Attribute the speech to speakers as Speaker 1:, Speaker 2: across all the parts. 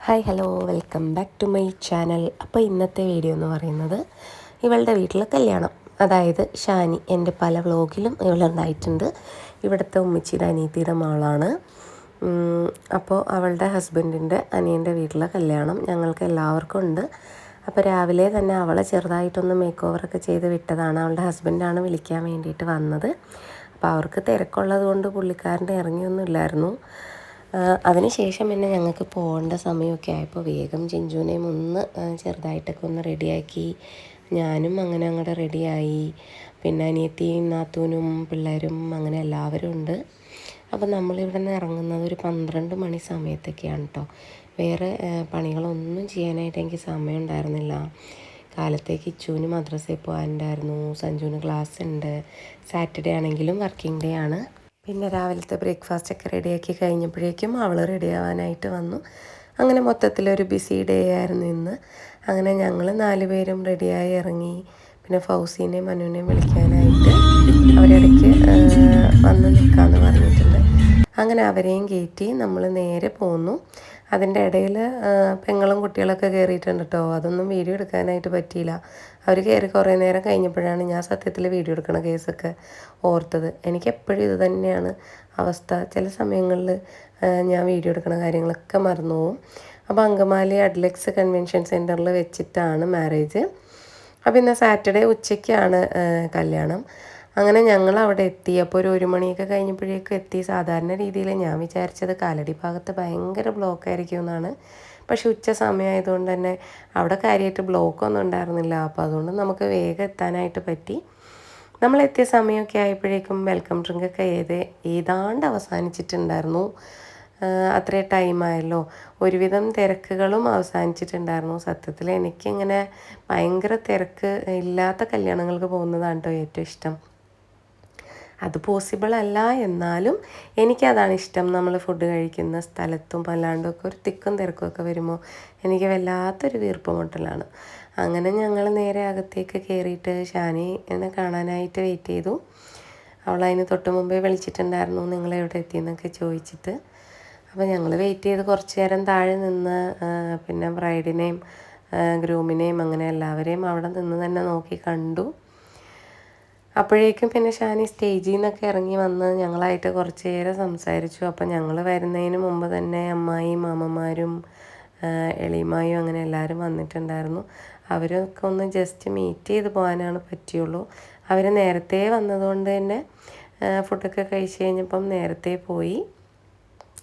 Speaker 1: Hi hello. Welcome back to my channel. അപ്പോൾ ഇന്നത്തെ video എന്ന് പറയുന്നത് ഇവളുടെ വീട്ടിലെ കല്യാണം. അതായത് ഷാനി എന്റെ പല വ്ലോഗിലും ഇവളുണ്ടായിട്ടുണ്ട് ഇവിടുത്തെ ഉമ്മച്ചിയുടെ അനിയത്തിയുടെ മോളാണ് അപ്പോൾ അവളുടെ ഹസ്ബൻഡിന്റെ അനിയന്റെ വീട്ടിലെ കല്യാണം ഞങ്ങൾക്ക് എല്ലാവർക്കും ഉണ്ട്. അപ്പോൾ രാവിലെ തന്നെ അവളെ ചെറുതായിട്ടൊന്ന് മേക്ക് ഓവറൊക്കെ ചെയ്ത് വിട്ടതാണ്. അവളുടെ ഹസ്ബൻഡാണ് വിളിക്കാൻ വേണ്ടിയിട്ട് വന്നത്. അപ്പോൾ അവർക്ക് തിരക്കുള്ളത് കൊണ്ട് പുള്ളിക്കാരന്റെ ഇറങ്ങിയൊന്നും ഇല്ലായിരുന്നു. അതിനുശേഷം പിന്നെ ഞങ്ങൾക്ക് പോകേണ്ട സമയമൊക്കെ ആയപ്പോൾ വേഗം ചിഞ്ചുവിനെയും ഒന്ന് ചെറുതായിട്ടൊക്കെ ഒന്ന് റെഡിയാക്കി. ഞാനും അങ്ങനെ അങ്ങോട്ട് റെഡിയായി. പിന്നെ അനിയത്തിയും നാത്തൂനും പിള്ളേരും അങ്ങനെ എല്ലാവരും ഉണ്ട്. അപ്പം നമ്മളിവിടെ നിന്ന് ഇറങ്ങുന്നത് ഒരു പന്ത്രണ്ട് മണി സമയത്തൊക്കെയാണ് കേട്ടോ വേറെ പണികളൊന്നും ചെയ്യാനായിട്ട് എനിക്ക് സമയം ഉണ്ടായിരുന്നില്ല. കാലത്തേക്ക് ഇച്ചുവിന് മദ്രസയിൽ പോകാനുണ്ടായിരുന്നു. സഞ്ജുവിന് ക്ലാസ് ഉണ്ട് സാറ്റർഡേ ആണെങ്കിലും വർക്കിംഗ് ഡേ ആണ്. പിന്നെ രാവിലത്തെ ബ്രേക്ക്ഫാസ്റ്റ് ഒക്കെ റെഡിയാക്കി കഴിഞ്ഞപ്പോഴേക്കും അവൾ റെഡിയാവാനായിട്ട് വന്നു. അങ്ങനെ മൊത്തത്തിലൊരു ബിസി ഡേ ആയിരുന്നു ഇന്ന്. അങ്ങനെ ഞങ്ങൾ നാല് പേരും റെഡിയായി ഇറങ്ങി. പിന്നെ ഫൗസീനെയും മനുവിനെയും വിളിക്കാനായിട്ട് അവരിടയ്ക്ക് വന്ന് നിൽക്കാമെന്ന് പറഞ്ഞിട്ടുണ്ട്. അങ്ങനെ അവരെയും കയറ്റി നമ്മൾ നേരെ പോന്നു. അതിന്റെ ഇടയിൽ പെങ്ങളും കുട്ടികളൊക്കെ കയറിയിട്ടുണ്ട് കേട്ടോ അതൊന്നും വീഡിയോ എടുക്കാനായിട്ട് പറ്റിയില്ല. അവർ കയറി കുറേ നേരം കഴിഞ്ഞപ്പോഴാണ് ഞാൻ സത്യത്തിൽ വീഡിയോ എടുക്കണ കേസൊക്കെ ഓർത്തത്. എനിക്ക് എപ്പോഴും ഇത് തന്നെയാണ് അവസ്ഥ. ചില സമയങ്ങളിൽ ഞാൻ വീഡിയോ എടുക്കണ കാര്യങ്ങളൊക്കെ മറന്നു പോകും അപ്പോൾ അങ്കമാലി അഡ്ലക്സ് കൺവെൻഷൻ സെന്ററിൽ വെച്ചിട്ടാണ് മാരേജ്. അപ്പോൾ ഇന്ന് സാറ്റർഡേ ഉച്ചയ്ക്കാണ് കല്യാണം. അങ്ങനെ ഞങ്ങൾ അവിടെ എത്തി. അപ്പോൾ ഒരു ഒരു മണിയൊക്കെ കഴിഞ്ഞപ്പോഴേക്കും എത്തി. സാധാരണ രീതിയിൽ ഞാൻ വിചാരിച്ചത് കാലടി ഭാഗത്ത് ഭയങ്കര ബ്ലോക്ക് ആയിരിക്കും എന്നാണ്. പക്ഷെ ഉച്ച സമയമായതുകൊണ്ട് തന്നെ അവിടെ കാര്യമായിട്ട് ബ്ലോക്കൊന്നും ഉണ്ടായിരുന്നില്ല. അപ്പോൾ അതുകൊണ്ട് നമുക്ക് വേഗം എത്താനായിട്ട് പറ്റി. നമ്മൾ എത്തിയ സമയമൊക്കെ ആയപ്പോഴേക്കും വെൽക്കം ഡ്രിങ്ക് ഒക്കെ ഏത് ഏതാണ്ട് അവസാനിച്ചിട്ടുണ്ടായിരുന്നു. അത്രേ ടൈമായല്ലോ ഒരുവിധം തിരക്കുകളും അവസാനിച്ചിട്ടുണ്ടായിരുന്നു. സത്യത്തിൽ എനിക്കിങ്ങനെ ഭയങ്കര തിരക്ക് ഇല്ലാത്ത കല്യാണങ്ങൾക്ക് പോകുന്നതാണ് കേട്ടോ ഏറ്റവും ഇഷ്ടം. അത് പോസിബിൾ അല്ല. എന്നാലും എനിക്കതാണ് ഇഷ്ടം. നമ്മൾ ഫുഡ് കഴിക്കുന്ന സ്ഥലത്തും അല്ലാണ്ടൊക്കെ ഒരു തിക്കും തിരക്കും ഒക്കെ വരുമ്പോൾ എനിക്ക് വല്ലാത്തൊരു വീർപ്പ് മുട്ടലാണ്. അങ്ങനെ ഞങ്ങൾ നേരെ അകത്തേക്ക് കയറിയിട്ട് ഷാനി എന്നെ കാണാനായിട്ട് വെയിറ്റ് ചെയ്തു. അവൾ അതിന് തൊട്ട് മുമ്പേ വിളിച്ചിട്ടുണ്ടായിരുന്നു നിങ്ങൾ എവിടെ എത്തിയെന്നൊക്കെ ചോദിച്ചിട്ട്. അപ്പോൾ ഞങ്ങൾ വെയിറ്റ് ചെയ്ത് കുറച്ച് നേരം താഴെ നിന്ന് പിന്നെ ബ്രൈഡിനെയും ഗ്രൂമിനെയും അങ്ങനെ എല്ലാവരെയും അവിടെ നിന്ന് തന്നെ നോക്കി കണ്ടു. അപ്പോഴേക്കും പിന്നെ ഷാനി സ്റ്റേജിൽ നിന്നൊക്കെ ഇറങ്ങി വന്ന് ഞങ്ങളായിട്ട് കുറച്ച് നേരം സംസാരിച്ചു. അപ്പം ഞങ്ങൾ വരുന്നതിന് മുമ്പ് തന്നെ അമ്മായി മാമന്മാരും എളിമായും അങ്ങനെ എല്ലാവരും വന്നിട്ടുണ്ടായിരുന്നു. അവരൊക്കെ ഒന്ന് ജസ്റ്റ് മീറ്റ് ചെയ്ത് പോകാനാണ് പറ്റിയുള്ളൂ. അവർ നേരത്തെ വന്നതുകൊണ്ട് തന്നെ ഫുഡൊക്കെ കഴിച്ച് കഴിഞ്ഞപ്പം നേരത്തെ പോയി.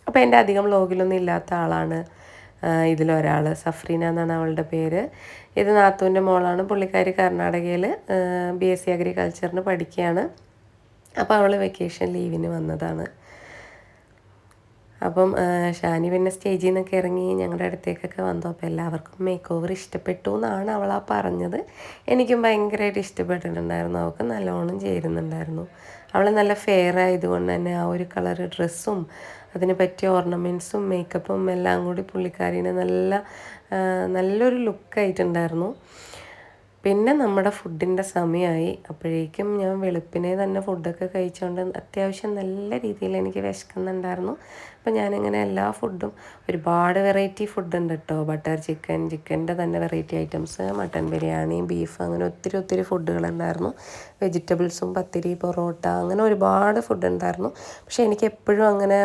Speaker 1: അപ്പോൾ എന്റെ അധികം വ്ലോഗിലൊന്നും ഇല്ലാത്ത ആളാണ്. ഇതിലൊരാൾ സഫ്രീന എന്നാണ് അവളുടെ പേര്. ഇത് നാത്തൂന്റെ മോളാണ് പുള്ളിക്കാരി കർണാടകയിൽ ബി എസ് സി അഗ്രികൾച്ചറിന് പഠിക്കുകയാണ്. അപ്പോൾ അവൾ വെക്കേഷൻ ലീവിന് വന്നതാണ്. അപ്പം ഷാനി പിന്നെ സ്റ്റേജിൽ നിന്നൊക്കെ ഇറങ്ങി ഞങ്ങളുടെ അടുത്തേക്കൊക്കെ വന്നു. അപ്പോൾ എല്ലാവർക്കും മേക്ക് ഓവർ ഇഷ്ടപ്പെട്ടു എന്നാണ് അവൾ ആ പറഞ്ഞത്. എനിക്കും ഭയങ്കരമായിട്ട് ഇഷ്ടപ്പെട്ടിട്ടുണ്ടായിരുന്നു. അവൾക്ക് നല്ലോണം ചേരുന്നുണ്ടായിരുന്നു. അവൾ നല്ല ഫെയർ ആയതുകൊണ്ട് തന്നെ ആ ഒരു കളർ ഡ്രസ്സും അതിന് പറ്റിയ ഓർണമെന്റ്സും മേക്കപ്പും എല്ലാം കൂടി പുള്ളിക്കാരിന് നല്ല നല്ലൊരു ലുക്കായിട്ടുണ്ടായിരുന്നു പിന്നെ നമ്മുടെ ഫുഡിന്റെ സമയമായി അപ്പോഴേക്കും ഞാൻ വെളുപ്പിനെ തന്നെ ഫുഡൊക്കെ കഴിച്ചുകൊണ്ട് അത്യാവശ്യം നല്ല രീതിയിൽ എനിക്ക് വിശക്കുന്നുണ്ടായിരുന്നു. അപ്പോൾ ഞാനിങ്ങനെ എല്ലാ ഫുഡും ഒരുപാട് വെറൈറ്റി ഫുഡ് ഉണ്ട് കേട്ടോ ബട്ടർ ചിക്കൻ ചിക്കന്റെ തന്നെ variety items mutton biryani beef അങ്ങനെ ഒത്തിരി ഒത്തിരി ഫുഡുകളുണ്ടായിരുന്നു വെജിറ്റബിൾസും പത്തിരി പൊറോട്ട അങ്ങനെ ഒരുപാട് ഫുഡ് ഉണ്ടായിരുന്നു. പക്ഷേ എനിക്ക് എപ്പോഴും അങ്ങനെ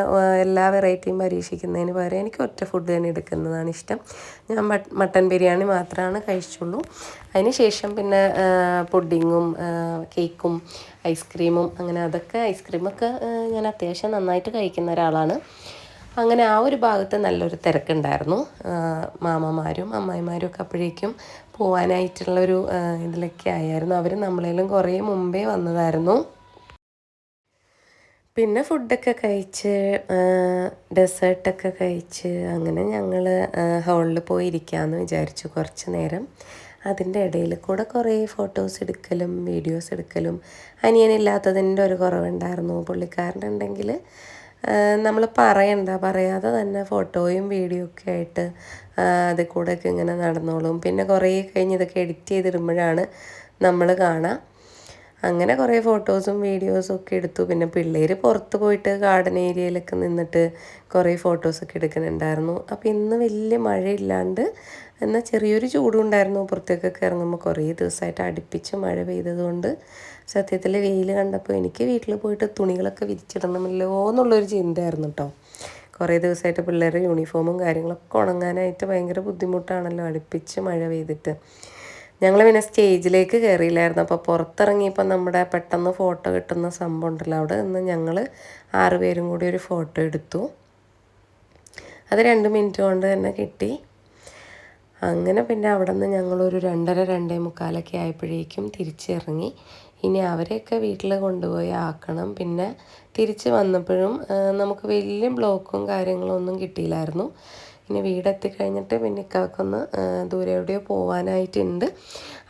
Speaker 1: എല്ലാ വെറൈറ്റിയും പരീക്ഷിക്കുന്നതിന് പകരം എനിക്ക് ഒറ്റ ഫുഡ് തന്നെ എടുക്കുന്നതാണ് ഇഷ്ടം. ഞാൻ മട്ട്- മട്ടൻ ബിരിയാണി മാത്രമാണ് കഴിച്ചുള്ളൂ. അതിന് ശേഷം പിന്നെ പുഡിങ്ങും കേക്കും ഐസ്ക്രീമും അങ്ങനെ അതൊക്കെ ഐസ്ക്രീമൊക്കെ ഞാൻ അത്യാവശ്യം നന്നായിട്ട് കഴിക്കുന്ന ഒരാളാണ്. അങ്ങനെ ആ ഒരു ഭാഗത്ത് നല്ലൊരു തിരക്കുണ്ടായിരുന്നു. മാമമാരും അമ്മായിമാരും ഒക്കെ അപ്പോഴേക്കും പോവാനായിട്ടുള്ളൊരു ഇതിലൊക്കെ ആയിരുന്നു അവർ നമ്മളേലും കുറേ മുമ്പേ വന്നതായിരുന്നു. പിന്നെ ഫുഡൊക്കെ കഴിച്ച് ഡെസേർട്ടൊക്കെ കഴിച്ച് അങ്ങനെ ഞങ്ങൾ ഹോളിൽ പോയി ഇരിക്കാമെന്ന് വിചാരിച്ചു കുറച്ച് നേരം. അതിന്റെ ഇടയിൽ കൂടെ കുറേ ഫോട്ടോസ് എടുക്കലും വീഡിയോസ് എടുക്കലും. അനിയനില്ലാത്തതിന്റെ ഒരു കുറവുണ്ടായിരുന്നു. പുള്ളിക്കാരനുണ്ടെങ്കിൽ നമ്മൾ പറയണ്ട. പറയാതെ തന്നെ ഫോട്ടോയും വീഡിയോ ഒക്കെ ആയിട്ട് അതിൽ കൂടെയൊക്കെ ഇങ്ങനെ നടന്നോളും. പിന്നെ കുറേ കഴിഞ്ഞ് ഇതൊക്കെ എഡിറ്റ് ചെയ്തിടുമ്പോഴാണ് നമ്മൾ കാണാം അങ്ങനെ കുറേ ഫോട്ടോസും വീഡിയോസും ഒക്കെ എടുത്തു. പിന്നെ പിള്ളേർ പുറത്ത് പോയിട്ട് ഗാർഡൻ ഏരിയയിലൊക്കെ നിന്നിട്ട് കുറേ ഫോട്ടോസൊക്കെ എടുക്കുന്നുണ്ടായിരുന്നു. അപ്പോൾ ഇന്ന് വലിയ മഴയില്ലാണ്ട് എന്നാൽ ചെറിയൊരു ചൂടും ഉണ്ടായിരുന്നു പുറത്തേക്കൊക്കെ ഇറങ്ങുമ്പോൾ കുറേ ദിവസമായിട്ട് അടുപ്പിച്ച് മഴ പെയ്തതുകൊണ്ട് സത്യത്തിൽ വെയിൽ കണ്ടപ്പോൾ എനിക്ക് വീട്ടിൽ പോയിട്ട് തുണികളൊക്കെ വിരിച്ചിടണമല്ലോ എന്നുള്ളൊരു ചിന്തയായിരുന്നു കേട്ടോ. കുറേ ദിവസമായിട്ട് പിള്ളേരുടെ യൂണിഫോമും കാര്യങ്ങളൊക്കെ ഉണങ്ങാനായിട്ട് ഭയങ്കര ബുദ്ധിമുട്ടാണല്ലോ അടുപ്പിച്ച് മഴ പെയ്തിട്ട്. ഞങ്ങൾ പിന്നെ സ്റ്റേജിലേക്ക് കയറിയില്ലായിരുന്നു അപ്പോൾ പുറത്തിറങ്ങിയപ്പോൾ നമ്മുടെ പെട്ടെന്ന് ഫോട്ടോ കിട്ടുന്ന സംഭവം ഉണ്ടല്ലോ അവിടെ. നിന്ന് ഞങ്ങൾ ആറുപേരും കൂടി ഒരു ഫോട്ടോ എടുത്തു. അത് രണ്ട് മിനിറ്റ് കൊണ്ട് തന്നെ കിട്ടി. അങ്ങനെ പിന്നെ അവിടെ നിന്ന് ഞങ്ങളൊരു രണ്ടര രണ്ടേ മുക്കാലൊക്കെ ആയപ്പോഴേക്കും തിരിച്ചിറങ്ങി. ഇനി അവരെയൊക്കെ വീട്ടിൽ കൊണ്ടുപോയി ആക്കണം. പിന്നെ തിരിച്ച് വന്നപ്പോഴും നമുക്ക് വലിയ ബ്ലോക്കും കാര്യങ്ങളൊന്നും കിട്ടിയില്ലായിരുന്നു. ഇനി വീടെത്തി കഴിഞ്ഞിട്ട് പിന്നെ ഇക്കാക്കൊന്ന് ദൂരെ എവിടെയോ പോവാനായിട്ടുണ്ട്.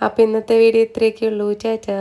Speaker 1: അപ്പോൾ ഇന്നത്തെ വീഡിയോ ഇത്രയൊക്കെ ഉള്ളൂ ചാച്ചാ